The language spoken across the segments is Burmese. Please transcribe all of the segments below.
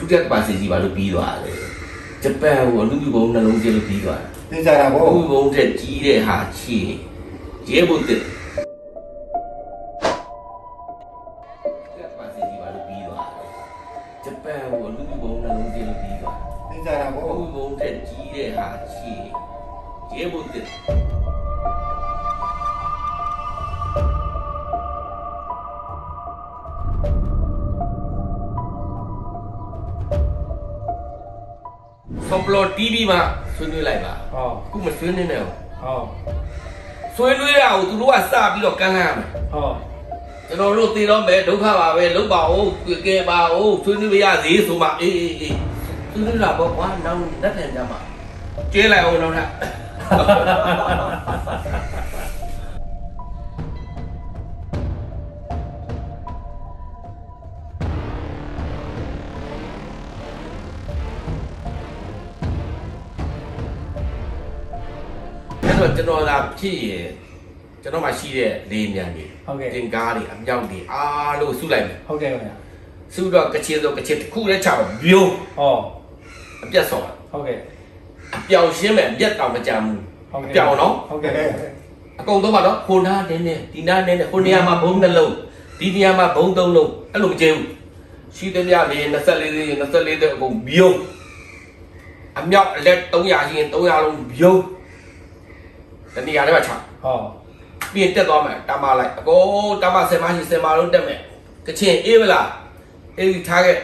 ဒုတိယပါစီကြီးဘာလို့ပြီးသွားလဲဂျပန်ကိုအလူပြုဘုံနှလုံးကျလို့ပြီးသွားသိကြတာတာပေါ့အလူပြုဘုံတက်ကြီးတဲ့ဟာချီရဲဘုတ်တက်ပါစီကြီးဘာလို့ပြီးသွားလဲဂျပန်ကိုအလူပြုဘုံနှလုံးကျလို့ပြီးသွားသိကြတာအပေါ့လူပြုဘုံတက်ကြီးတဲ့ဟာချီရဲဘုတ်တက် ဆော့ပလော် TV မှာဆွေးနွေးလိုက်ပါဟောအခုမဆွေးနွေးနဲ့ဘူးဟောဆွေးနွေးတာကိုသူတို့ကစပြီးတော့ကမ်းလှမ်းရမယ်ဟောကျွန်တော်တို့သိတော့မယ်ဒုက္ခပါပဲလုတ်ပါဦးကဲပါဦးဆွေးနွေးရသေးဆိုမှအေးအေးအေးဆွေးနွေးတာပေါ့ကွာနောက်လက်ထန်ကြမှာကျဲလိုက်အောင်တော့ထအဲ့ တော့ကျွန်တော်လာဖြစ်ရင်ကျွန်တော်မှရှိတဲ့လေမြန်တွေဟုတ်ကဲ့တင်ကားတွေအမြောက်တွေအားလို့စုလိုက်မယ်ဟုတ်ကဲ့ခင်ဗျာစုတော့ကချင်ဆိုကချင်တစ်ခုလည်းချအောင်မြုံဟောအပြတ်ဆော်တာဟုတ်ကဲ့အပြောင်ရှင်းမဲ့အပြတ်တောင်မကြမ်းဘူးဟုတ်ကဲ့ပြောင်နော်ဟုတ်ကဲ့အကုန်တော့ပါတော့ခုနာတင်းတင်းဒီနာတင်းတင်းခုနေရာမှာဘုံနှလုံးဒီနေရာမှာဘုံသုံးလုံးအဲ့လိုမကျင်းဘူးရှိတဲ့မြလေး24လေး24လေးတဲ့အကုန်မြုံအမြောက်အလက်300ရှိရင်300လုံးမြုံ တနေရာထဲမှာချဟောပြီးရင်တက်သွားမယ်တမလိုက်အကုန်တမ10မရှိ10မလုံးတက်မယ်ကချင်အေးမလားအေးဒီထားခဲ့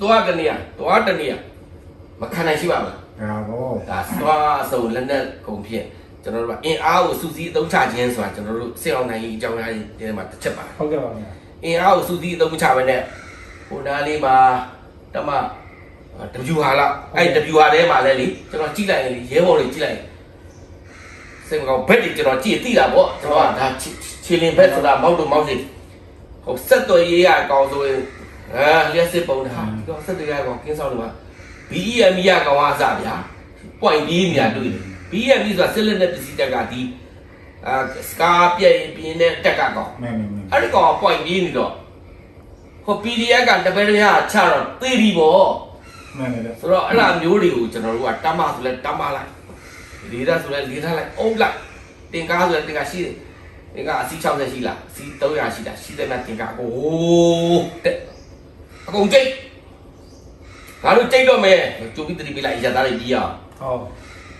သွားတနေရသွားတနေရမခံနိုင်ရှိပါမလားဒါပေါ့ဒါသွားအစုံလက်နဲ့ကုန်ဖြစ်ကျွန်တော်တို့ကအင်အားကိုစုစည်းအသုံးချခြင်းဆိုတာကျွန်တော်တို့စစ်အောင်နိုင်ရေးအကြောင်းအရာတွေဒီမှာတစ်ချက်ပါဟုတ်ကဲ့ပါခင်ဗျာအင်အားကိုစုစည်းအသုံးချပဲနဲ့ဟိုနားလေးမှာတမ W ဟာလားအဲ့ W ဟာထဲမှာလဲလေကျွန်တော်ကြည့်လိုက်ရင်လေရဲဘော်တွေကြည့်လိုက်ရင် စိတ်မကောင်းဘက်တွေကျွန်တော်ကြည့်သိတာပေါ့ကျွန်တော်ကဒါချီလင်ဘက်ဆိုတာမောက်လို့မောက်စီဟိုဆက်သွယ်ရေးရအကောင်ဆိုရင်အာလျှက်စစ်ပုံတာဒီကောင်ဆက်သွယ်ရအကောင်ကင်းဆောင်လို့ပါ BEM ရကောင်အစဗျာ point ပြီးမြာတွေ့တယ် BEM ဆိုတာဆက်လက်နဲ့ပစ္စည်းတက်ကဒီအာစကားပြည့်ရင်ပြင်းတဲ့တက်ကကောင်မင်းမင်းမင်းအဲ့ဒီကောင်က point ပြီးနေတော့ဟို PDF ကတပည့်တည်းကချတော့သေပြီပေါ့မင်းလည်းဆိုတော့အဲ့လိုမျိုးတွေကိုကျွန်တော်တို့ကတမ်းမဆိုလဲတမ်းမလိုက် လေးထားဆိုလဲလေးထားလိုက်အုပ်လိုက်တင်ကားဆိုလဲတင်ကားရှိတယ်တင်ကားအစီ60ရှိလားအစီ300ရှိလားရှိတယ်မြတ်တင်ကားကိုဟိုးတဲ့အကုန်ကြိတ်ငါတို့ကြိတ်တော့မယ်ကျူပြီးတတိပေးလိုက်ရသားလေးပြီးအောင်ဟော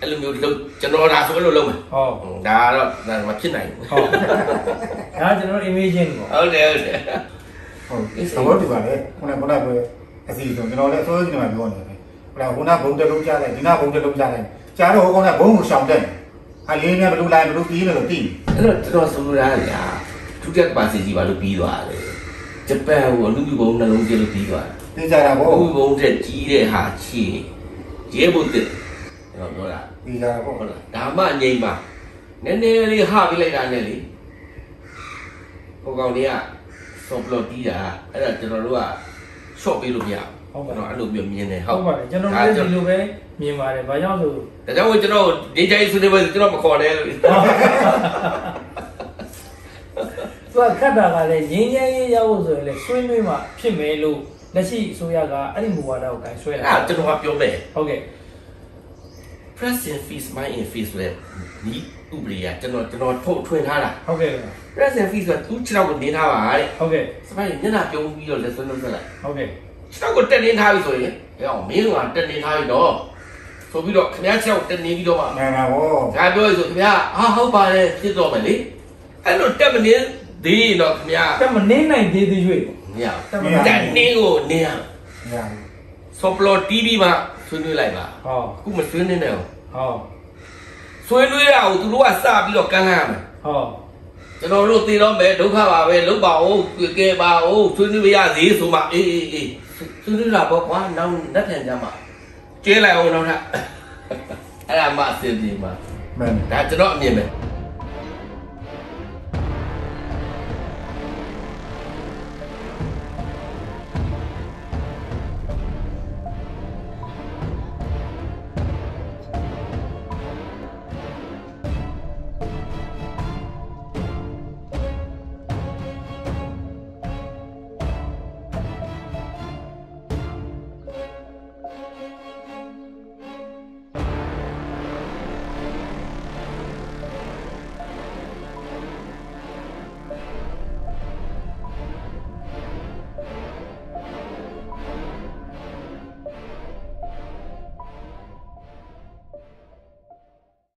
အဲ့လိုမျိုးလုပ်ကျွန်တော်ဒါဆိုအဲ့လိုလုပ်မယ်ဟောဒါတော့ဒါမဖြစ်နိုင်ဘူးဟောဒါကျွန်တော် imagine ပေါ့ဟုတ်တယ်ဟုတ်တယ်ဟုတ်သဘောတူပါလေခုနကခုနကအစီအစဉ်ကျွန်တော်လည်းအစိုးရကနေမှပြောနေတယ်ဟလာခုနဘုံတက်လုံးကြားလိုက်ဒီနာဘုံတက်လုံးကြားလိုက် ကြားတော့ဟိုကောင်ကဘုံကိုရှောင်တယ်အလေးနဲ့ဘလူလိုက်ဘလူပြီးနေလို့တည်အဲ့တော့ကျွန်တော်ဆိုလိုတာကဒုတိယပါစီကြီးဘာလို့ပြီးသွားလဲဂျပန်ကိုအလူပြုဘုံနှလုံးကျလို့ပြီးသွားတယ်သိကြတာပေါ့အလူပြုဘုံတက်ကြီးတဲ့ဟာချီရဲဘုတ်တက်ကျွန်တော်ပြောတာသိကြတာပေါ့ဟုတ်လားဒါမှငိမ့်ပါနည်းနည်းလေးဟပြီးလိုက်တာနဲ့လေဟိုကောင်လေးကစောပလော်တီးတာအဲ့ဒါကျွန်တော်တို့က short ပေးလို့မရဘူး ကျွန်တော်အဲ့လိုမျိုးမြင်တယ်ဟုဟုတ်တ်ပါတယ်ကျွန်တော်လည်းဒီလိုပဲမြင်ပါတယ်ဘာကြောင့်ဆိုဒါကြောင့်ကျွန်တော်ဒီတိုင်းဆွေးနွေးပွဲကျွန်တော်မခေါ်နဲ့လို့သူကခတ်တာကလည်းငင်းငင်းရေးရဖို့ဆိုရင်လည်းဆွေးနွေးမှဖြစ်မယ်လို့လက်ရှိအစိုးရကအဲ့ဒီမူဝါဒကိုကန်ဆွဲအဲ့တာဒါကျွန်တော်ကပြောမယ် ဟုတ်ကဲ့ press in face my in face ဆိုတဲ့ဒီဥပဒေကကျွန်တော်ကျွန်တော်ထုတ်ထွင်ထားတာ ဟုတ်ကဲ့ press in face ကသူ့ခြေထောက်ကိုနင်းထားပါတဲ့ဟုတ်ကဲ့စပိုင်မျက်နှာပြုံးပြီးတော့လက်စွပ်လုပ်ဆက်လိုက် ဟုတ်ကဲ့ ခြေထောက်ကိုတက်နင်းထားပြီဆိုရင်ဟဲ့အောင်မင်းကတက်နင်းထားပြီတော့ဆိုပြီးတော့ခင်ဗျားခြေထောက်တက်နင်းပြီးတော့မှမှန်ပါပေါ့ငါပြောရဆိုခင်ဗျာဟာဟုတ်ပါတယ်ဖြစ်တော့မယ်လေအဲ့လိုတက်မနင်းသေးရင်တော့ခင်ဗျာတက်မနေနိုင်သေးသေးရွေ့မရတက်မဘူးနိုင်တက်နင်းကိုနင်းရညာဆော့ပလော် TV မှာဆွေးနွေးလိုက်ပါဟောအခုမဆွေးနွေးနဲ့ဘူးဟောဆွေးနွေးတာကိုသူတို့ကစပြီးတော့ကမ်းလှမ်းရမယ်ဟောကျွန်တော်တို့သိတော့မယ်ဒုက္ခပါပဲလုတ်ပါဦးကဲပါဦးဆွေးနွေးရသေးဆိုမှအေးအေးအေး ဆွေးနွေးတာပေါ့ကွာနောက်လက်ထန်ကြမှာကျဲလိုက်အောင်တော့ထအဲ့ဒါမှအစီအပြေမှာမှန်ဒါကျွန်တော်အမြင်ပဲ